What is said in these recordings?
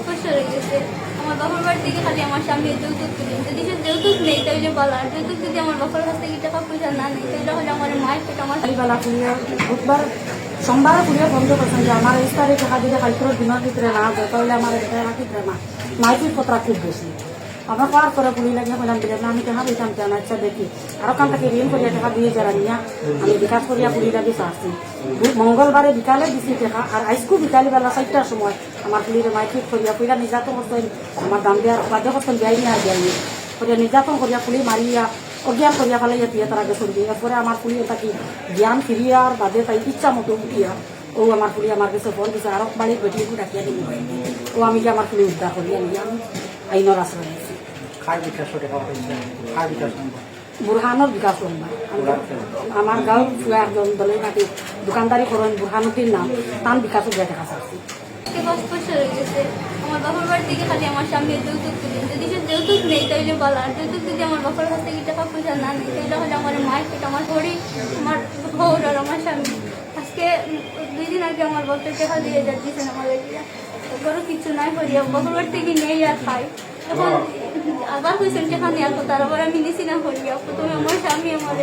স্পষ্ট হয়ে গেছে। আমার বাবার বাড়ি থেকে খালি আমার স্বামী যৌতুক তুলি যদি সে যৌতুক নেই তাহলে বলা। আর যৌতুক যদি আমার বাবার কাছ থেকে টাকা পয়সা না নেই, তাহলে হলে আমার মায়ের পেট আমার পুলিয়ে বুধবার, সোমবার পুলিয়ে বন্ধ করছেন যে আমার এই তারিখ টাকা যদি দিনের ভিতরে না যায় তাহলে আমার এটা না পত্রা খুব বেশি। আমরা করার করে পুলি লাগিয়ে বললাম দিলে আমি টাকা দিতাম কেন আচ্ছা দেখি। আরও কান থেকে ঋণ করিয়া টাকা দিয়ে যারা নিয়া, আমি বিকাশ করিয়া পুলি লাগি চাচ্ছি মঙ্গলবারে বিকালে দিছি টাকা, আর আইসকু বিকালবেলা চারটার সময় আমার পুলিরে মাইকির করিয়া পুইরা নির্যাতন করতেন আমার দাম দেওয়ার বাধ্য করতেন দেয় না দেয়নি করিয়া নির্যাতন করিয়া পুলি মারিয়া, অজ্ঞান করিয়া ফেলে দিয়ে তারা গেছেন দিয়ে এরপরে আমার পুলি তাকে জ্ঞান ফিরিয়ার বাদে তাই ইচ্ছা মতো উঠিয়া, ও আমার পুলি আমার কাছে ফোন দিছে, আরও বাড়ির বেটিকে ডাকিয়া দিবি। ও আমি কি আমার পুলি উদ্ধার নিয়ে আমি আইনের আশ্রয় খার বিকাশ করে বিকাশ নম্বর বুরহানোর বিকাশ আমার গাঁও ফুয়া একজন দলের নাকি দোকানদারি করেন বুরহানুদ্দিন নাম তান বিকাশ দেখা যাচ্ছে হয়ে গেছে আমার বাবার বাড়ি থেকে খালি আমার স্বামী যৌতুক তুলি যদি সে যৌতুক নেই তাহলে বলা। আর যৌতুক যদি আমার বাবার কাছ থেকে টাকা পয়সা না নেই তাহলে হলে আমার মায়ের পেট আমার শরীর আমার বউর আর আমার স্বামী। আজকে দুই দিন আগে আমার বাপের টাকা দিয়ে যাচ্ছেন আমার বেটিরা তারপরও কিছু নাই করিয়া বাবার বাড়ি থেকে নেই আর খাই? এখন আবার হয়েছেন নেওয়ার কথা আবার আমি নিছি না করিয়া প্রথমে আমার স্বামী আমার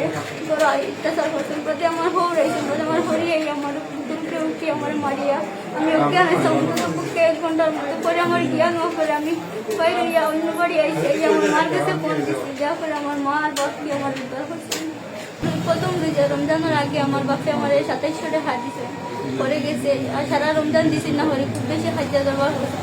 অত্যাচার করছেন প্রতি আমার হৌ রয়েছেন প্রতি আমার হরিয়াই আমার দুপুরে উঠি আমার মারিয়া, আমি অজ্ঞান আছি অন্তত এক ঘণ্টার মতো পরে আমার জ্ঞান হওয়ার পরে আমি বাইরে ইয়া অন্য বাড়ি আইসি আমার মার কাছে ফোন দিচ্ছি যার ফলে আমার মা আর বাপকে আমার উদ্ধার করছে প্রথম রোজা রমজানের আগে আমার বাপে আমার সাতাইশশো টাকা দিছে, পরে গেছে, আর সারা রমজান দিছি না হলে খুব বেশি খাদ্য দরবার হয়েছে।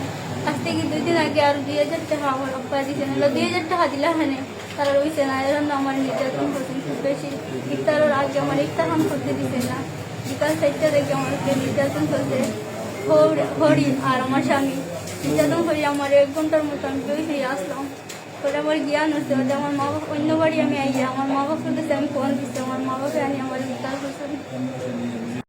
আজ থেকে দুই দিন আগে আর দুই হাজার টাকা আমার আব্বা দিছে না দুই হাজার টাকা দিলা হানে তারা রয়েছে না এর আমার নির্যাতন করছেন খুব বেশি। ইফতারের আগে আমার ইফতার হাম করতে দিছে না। বিকাল চারটা থেকে আমার নির্যাতন হর- হরিণ আর আমার স্বামী। নির্যাতন করি আমার এক ঘণ্টার মতো আমি বই হয়ে আসলাম। পরে আমার জ্ঞান হচ্ছে, ওটা আমার মা বাবা অন্য বাড়ি আমি আইয়া আমার মা বাবার কাছে আমি ফোন দিচ্ছি। আমার মা বাবা আনি আমার উদ্ধার করছেন